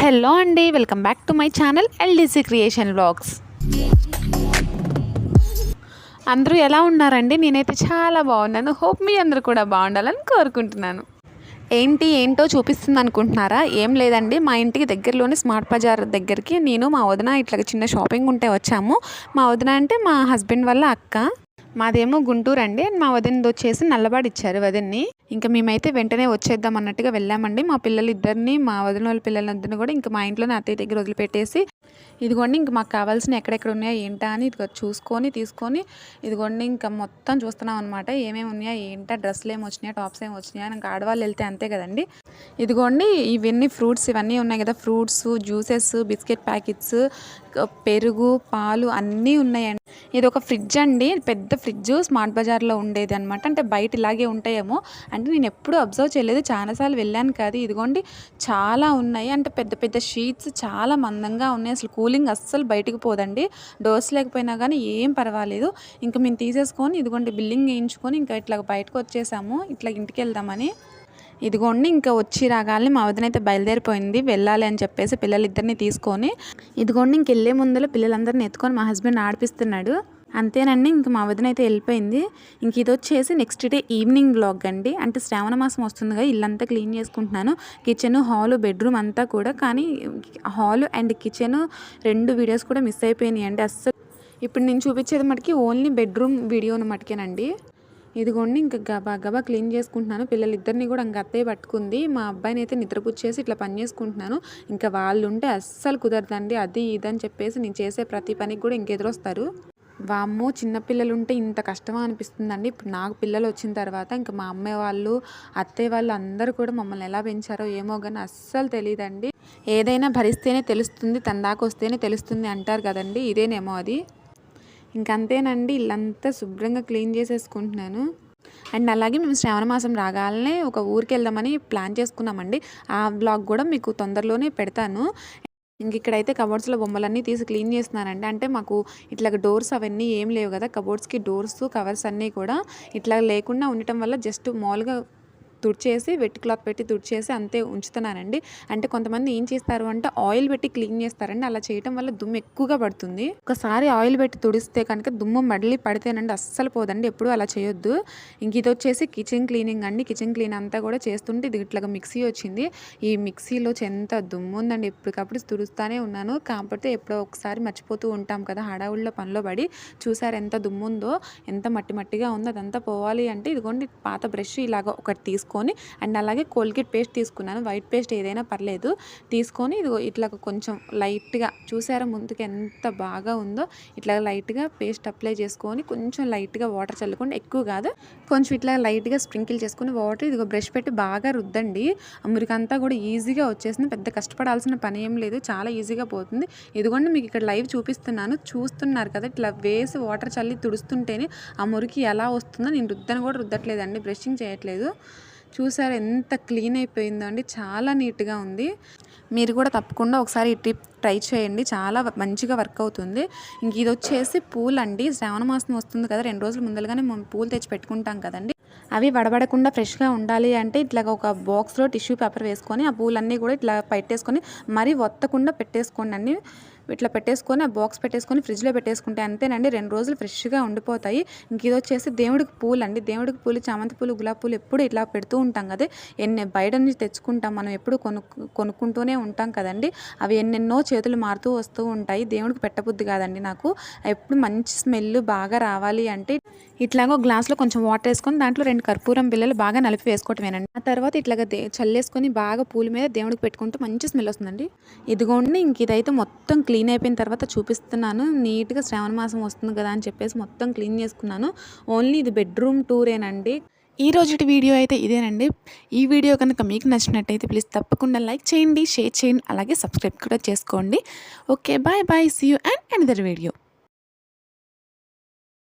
Hello అండి welcome back to my channel LDC creation blogs. అందరూ ఎలా ఉన్నారండి? నేనైతే చాలా బాగున్నాను. హోప్ మీ అందరూ కూడా బాగుండాలని కోరుకుంటున్నాను. ఏంటి ఏంటో చూపిస్తుంది అనుకుంటున్నారా? ఏం లేదండి. మా ఇంటికి దగ్గరలోనే స్మార్ట్ బజార్ దగ్గరికి నేను మా వదిన ఇట్లా చిన్న షాపింగ్ ఉంటే వచ్చాము. మా వదిన అంటే మా హస్బెండ్ వాళ్ళ అక్క. మాదేమో గుంటూరు అండి. మా వదినది వచ్చేసి నల్లబాడు ఇచ్చారు వదిన్ని. ఇంకా మేమైతే వెంటనే వచ్చేద్దాం అన్నట్టుగా వెళ్ళామండి. మా పిల్లలు ఇద్దరిని మా వదిన వాళ్ళ పిల్లలందరినీ కూడా ఇంకా మా ఇంట్లోనే అత్తయ్య దగ్గర వదిలిపెట్టేసి ఇదిగోండి ఇంకా మాకు కావాల్సిన ఎక్కడెక్కడ ఉన్నాయో ఏంటా అని ఇదిగో చూసుకొని తీసుకొని ఇదిగోండి ఇంకా మొత్తం చూస్తున్నాం అనమాట ఏమేమి ఉన్నాయా ఏంటా డ్రెస్సులు ఏమి వచ్చినాయా టాప్స్ ఏమి వచ్చినాయా ఇంకా ఆడవాళ్ళు వెళ్తే అంతే కదండి. ఇదిగోండి ఇవన్నీ ఫ్రూట్స్ ఇవన్నీ ఉన్నాయి కదా ఫ్రూట్స్ జ్యూసెస్ బిస్కెట్ ప్యాకెట్స్ పెరుగు పాలు అన్నీ ఉన్నాయండి ఇది ఒక ఫ్రిడ్జ్ అండి. పెద్ద ఫ్రిడ్జ్ స్మార్ట్ బజార్లో ఉండేది అనమాట అంటే బయట ఇలాగే ఉంటాయేమో. అంటే నేను ఎప్పుడు అబ్జర్వ్ చేయలేదు. చాలాసార్లు వెళ్ళాను కాదు. ఇదిగోండి చాలా ఉన్నాయి. అంటే పెద్ద పెద్ద షీట్స్ చాలా మందంగా ఉన్నాయి. అసలు కూలింగ్ అస్సలు బయటికి పోదండి. డోర్స్ లేకపోయినా కానీ ఏం పర్వాలేదు. ఇంకా మేము తీసేసుకొని ఇదిగోండి బిల్లింగ్ వేయించుకొని ఇంకా ఇట్లా బయటకు వచ్చేసాము. ఇట్లా ఇంటికి వెళ్దామని. ఇదిగోండి ఇంకా వచ్చి రాగాలని మా వదినైతే బయలుదేరిపోయింది. వెళ్ళాలి అని చెప్పేసి పిల్లలిద్దరిని తీసుకొని ఇదిగోండి ఇంక వెళ్ళే ముందర పిల్లలందరిని ఎత్తుకొని మా హస్బెండ్ ఆడిపిస్తున్నాడు. అంతేనండి ఇంక మా వదిన అయితే వెళ్ళిపోయింది. ఇంక ఇది వచ్చేసి నెక్స్ట్ డే ఈవినింగ్ బ్లాగ్ అండి. అంటే శ్రావణ మాసం వస్తుంది కదా ఇల్లంతా క్లీన్ చేసుకుంటున్నాను. కిచెన్ హాలు బెడ్రూమ్ అంతా కూడా కానీ హాలు అండ్ కిచెన్ రెండు వీడియోస్ కూడా మిస్ అయిపోయినాయి అండి అస్సలు. ఇప్పుడు నేను చూపించేది మటుకి ఓన్లీ బెడ్రూమ్ వీడియోని మటుకేనండి ఇదిగోండి ఇంకా గబా గబా క్లీన్ చేసుకుంటున్నాను. పిల్లలిద్దరిని కూడా ఇంకా అత్తయ్య పట్టుకుంది. మా అబ్బాయిని అయితే నిద్రపుచ్చేసి ఇట్లా పని చేసుకుంటున్నాను. ఇంకా వాళ్ళు ఉంటే అస్సలు కుదరదండి. అది ఇది అని చెప్పేసి నేను చేసే ప్రతి పనికి కూడా ఇంకెదురొస్తారు వామ్మో చిన్నపిల్లలు ఉంటే ఇంత కష్టమా అనిపిస్తుందండి. ఇప్పుడు నాకు పిల్లలు వచ్చిన తర్వాత ఇంకా మా అమ్మాయి వాళ్ళు అత్తయ్య వాళ్ళు అందరూ కూడా మమ్మల్ని ఎలా పెంచారో ఏమో కానీ అస్సలు తెలియదండి ఏదైనా భరిస్తేనే తెలుస్తుంది తన దాకా వస్తేనే తెలుస్తుంది అంటారు కదండి. ఇదేనేమో అది. ఇంకంతేనండి ఇల్లంతా శుభ్రంగా క్లీన్ చేసేసుకుంటున్నాను. అండ్ అలాగే మేము శ్రావణ మాసం రాగాలనే ఒక ఊరికి వెళ్దామని ప్లాన్ చేసుకున్నామండి. ఆ బ్లాగ్ కూడా మీకు తొందరలోనే పెడతాను. ఇంక ఇక్కడైతే కబోర్డ్స్లో బొమ్మలన్నీ తీసి క్లీన్ చేస్తున్నానండి. అంటే మాకు ఇట్లా డోర్స్ అవన్నీ ఏం లేవు కదా కబోర్డ్స్కి డోర్స్ కవర్స్ అన్నీ కూడా ఇట్లా లేకుండా ఉండటం వల్ల జస్ట్ మామూలుగా తుడిచేసి వెట్ క్లాత్ పెట్టి తుడిచేసి అంతే ఉంచుతున్నానండి. అంటే కొంతమంది ఏం చేస్తారు అంటే ఆయిల్ పెట్టి క్లీన్ చేస్తారండి. అలా చేయటం వల్ల దుమ్ము ఎక్కువగా పడుతుంది. ఒకసారి ఆయిల్ పెట్టి తుడిస్తే కనుక దుమ్ము మళ్ళీ పడితేనండి అస్సలు పోదండి. ఎప్పుడు అలా చేయొద్దు. ఇంక ఇది వచ్చేసి కిచెన్ క్లీనింగ్ అండి. కిచెన్ క్లీన్ అంతా కూడా చేస్తుంటే ఇది ఇట్లాగా మిక్సీ వచ్చింది. ఈ మిక్సీలో ఎంత దుమ్ము ఉందండి. ఎప్పటికప్పుడు తుడుస్తూనే ఉన్నాను. కాకపోతే ఎప్పుడో ఒకసారి మర్చిపోతూ ఉంటాం కదా హడావుల్లో పనిలో పడి. చూసారు ఎంత దుమ్ము ఉందో ఎంత మట్టి మట్టిగా ఉందో అదంతా పోవాలి అంటే ఇదిగోండి పాత బ్రష్ ఇలాగ ఒకటి తీసుకు తీసుకొని అండ్ అలాగే కోల్గేట్ పేస్ట్ తీసుకున్నాను. వైట్ పేస్ట్ ఏదైనా పర్లేదు. తీసుకొని ఇది ఇట్లా కొంచెం లైట్గా చూసారా ముందుకు ఎంత బాగా ఉందో? ఇట్లా లైట్గా పేస్ట్ అప్లై చేసుకొని కొంచెం లైట్గా వాటర్ చల్లుకోండి. ఎక్కువ కాదు. కొంచెం ఇట్లా లైట్గా స్ప్రింకిల్ చేసుకుని వాటర్ ఇదిగో బ్రష్ పెట్టి బాగా రుద్దండి. మురికంతా కూడా ఈజీగా వచ్చేసింది. పెద్ద కష్టపడాల్సిన పని ఏం లేదు. చాలా ఈజీగా పోతుంది. ఇదిగోండి మీకు ఇక్కడ లైవ్ చూపిస్తున్నాను. చూస్తున్నారు కదా ఇట్లా వేసి వాటర్ చల్లి తుడుస్తుంటేనే ఆ మురికి ఎలా వస్తుందో. నేను రుద్దని కూడా రుద్దట్లేదండి. బ్రషింగ్ చేయట్లేదు. చూసారు ఎంత క్లీన్ అయిపోయిందో అండి. చాలా నీట్గా ఉంది. మీరు కూడా తప్పకుండా ఒకసారి ఈ ట్రిప్ ట్రై చేయండి. చాలా మంచిగా వర్క్ అవుతుంది. ఇంక ఇది వచ్చేసి పూలు అండి శ్రావణ మాసం వస్తుంది కదా రెండు రోజుల ముందరగానే మేము పూలు తెచ్చి పెట్టుకుంటాం కదండి. అవి వడబడకుండా ఫ్రెష్గా ఉండాలి అంటే ఇట్లా ఒక బాక్స్లో టిష్యూ పేపర్ వేసుకొని ఆ పూలన్నీ కూడా ఇట్లా పెట్టేసుకొని మరీ వత్తకుండా పెట్టేసుకోండి అన్నీ ఇట్లా పెట్టేసుకొని ఆ బాక్స్ పెట్టేసుకొని ఫ్రిడ్జ్లో పెట్టేసుకుంటే అంతేనండి. రెండు రోజులు ఫ్రెష్గా ఉండిపోతాయి. ఇంక ఇది వచ్చేసి దేవుడికి పూలు అండి దేవుడికి పూలు చామంతి పూలు గులాబీ పూలు ఎప్పుడు ఇట్లా పెడుతూ ఉంటాం కదా. ఎన్ని బయట నుంచి తెచ్చుకుంటాం మనం ఎప్పుడు కొనుక్కు కొనుక్కుంటూనే ఉంటాం కదండి. అవి ఎన్నెన్నో చేతులు మారుతూ వస్తూ ఉంటాయి. దేవుడికి పెట్టబుద్ధి కాదండి నాకు. ఎప్పుడు మంచి స్మెల్ బాగా రావాలి అంటే ఇట్లాగో గ్లాస్లో కొంచెం వాటర్ వేసుకొని దాంట్లో రెండు కర్పూరం బిల్లలు బాగా నలిపి వేసుకోవటమేనండి. ఆ తర్వాత ఇట్లాగా దే చల్లేసుకొని బాగా పూల మీద దేవుడికి పెట్టుకుంటూ మంచి స్మెల్ వస్తుందండి. ఇదిగోండి ఇంక ఇదైతే మొత్తం క్లీన్ అయిపోయిన తర్వాత చూపిస్తున్నాను. నీట్గా శ్రావణ మాసం వస్తుంది కదా అని చెప్పేసి మొత్తం క్లీన్ చేసుకున్నాను. ఓన్లీ ఇది బెడ్రూమ్ టూరేనండి ఈ రోజుటి వీడియో అయితే ఇదేనండి. ఈ వీడియో కనుక మీకు నచ్చినట్టయితే ప్లీజ్ తప్పకుండా లైక్ చేయండి షేర్ చేయండి అలాగే సబ్స్క్రైబ్ కూడా చేసుకోండి. Okay bye bye see you and another video.